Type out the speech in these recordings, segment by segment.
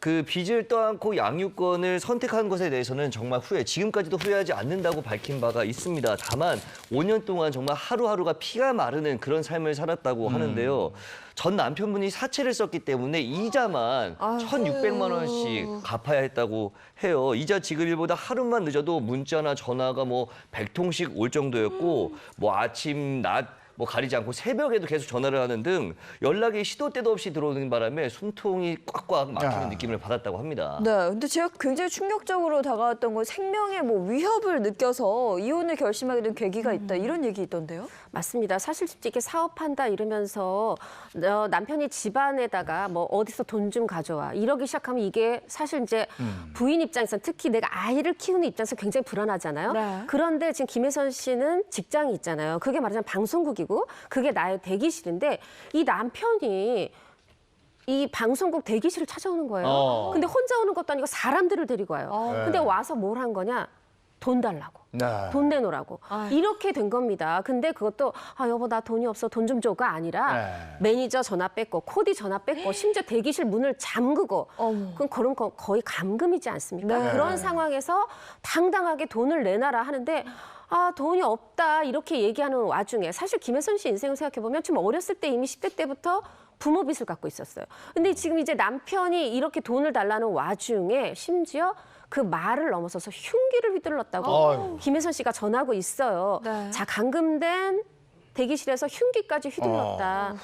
그 빚을 떠안고 양육권을 선택한 것에 대해서는 정말 후회, 지금까지도 후회하지 않는다고 밝힌 바가 있습니다. 다만 5년 동안 정말 하루하루가 피가 마르는 그런 삶을 살았다고 하는데요. 전 남편분이 사채를 썼기 때문에 이자만 아유. 1,600만 원씩 갚아야 했다고 해요. 이자 지급일보다 하루만 늦어도 문자나 전화가 뭐 100통씩 올 정도였고 뭐 아침, 낮 뭐 가리지 않고 새벽에도 계속 전화를 하는 등 연락이 시도 때도 없이 들어오는 바람에 숨통이 꽉꽉 막히는 야. 느낌을 받았다고 합니다. 네, 근데 제가 굉장히 충격적으로 다가왔던 건 생명의 뭐 위협을 느껴서 이혼을 결심하게 된 계기가 있다 이런 얘기 있던데요. 맞습니다. 사실 이렇게 사업한다 이러면서 어, 남편이 집안에다가 뭐 어디서 돈 좀 가져와 이러기 시작하면 이게 사실 이제 부인 입장에서 특히 내가 아이를 키우는 입장에서 굉장히 불안하잖아요. 네. 그런데 지금 김혜선 씨는 직장이 있잖아요. 그게 말하자면 방송국이고 그게 나의 대기실인데 이 남편이 이 방송국 대기실을 찾아오는 거예요. 어. 근데 혼자 오는 것도 아니고 사람들을 데리고 와요. 어. 근데 와서 뭘 한 거냐? 돈 달라고. 네. 돈 내놓으라고. 아유. 이렇게 된 겁니다. 근데 그것도 아 여보 나 돈이 없어 돈 좀 줘가 아니라 네. 매니저 전화 뺏고 코디 전화 뺏고 심지어 대기실 문을 잠그고 어머. 그럼 그런 거 거의 감금이지 않습니까? 네. 그런 상황에서 당당하게 돈을 내놔라 하는데 아 돈이 없다 이렇게 얘기하는 와중에 사실 김혜선 씨 인생을 생각해 보면 좀 어렸을 때 이미 10대 때부터 부모 빚을 갖고 있었어요. 근데 지금 이제 남편이 이렇게 돈을 달라는 와중에 심지어 그 말을 넘어서서 흉기를 휘둘렀다고 아유. 김혜선 씨가 전하고 있어요. 네. 자 감금된 대기실에서 흉기까지 휘둘렀다.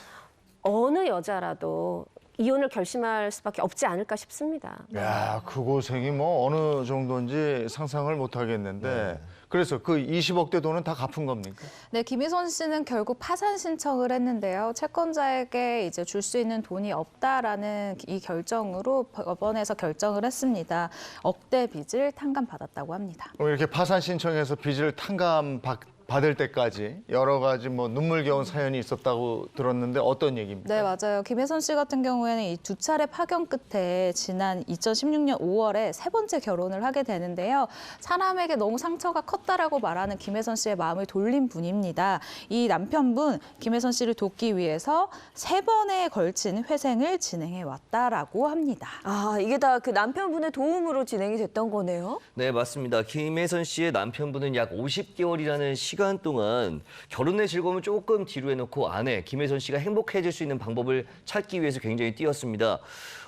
어. 느 여자라도 이혼을 결심할 수밖에 없지 않을까 싶습니다. 야, 그 고생이 뭐 어느 정도인지 상상을 못 하겠는데. 그래서 그 20억대 돈은 다 갚은 겁니까? 네, 김희선 씨는 결국 파산 신청을 했는데요. 채권자에게 이제 줄 수 있는 돈이 없다라는 이 결정으로 법원에서 결정을 했습니다. 억대 빚을 탕감받았다고 합니다. 이렇게 파산 신청해서 빚을 탕감 받, 받을 때까지 여러 가지 뭐 눈물겨운 사연이 있었다고 들었는데 어떤 얘기입니까? 네, 맞아요. 김혜선 씨 같은 경우에는 이 두 차례 파견 끝에 지난 2016년 5월에 세 번째 결혼을 하게 되는데요. 사람에게 너무 상처가 컸다라고 말하는 김혜선 씨의 마음을 돌린 분입니다. 이 남편분 김혜선 씨를 돕기 위해서 세 번에 걸친 회생을 진행해 왔다라고 합니다. 아 이게 다 그 남편분의 도움으로 진행이 됐던 거네요. 네, 맞습니다. 김혜선 씨의 남편분은 약 50개월이라는 시간 동안 결혼의 즐거움을 조금 뒤로 해놓고 아내 김혜선 씨가 행복해질 수 있는 방법을 찾기 위해서 굉장히 뛰었습니다.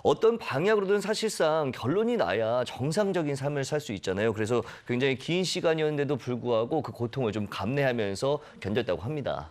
어떤 방향으로든 사실상 결론이 나야 정상적인 삶을 살 수 있잖아요. 그래서 굉장히 긴 시간이었는데도 불구하고 그 고통을 좀 감내하면서 견뎠다고 합니다.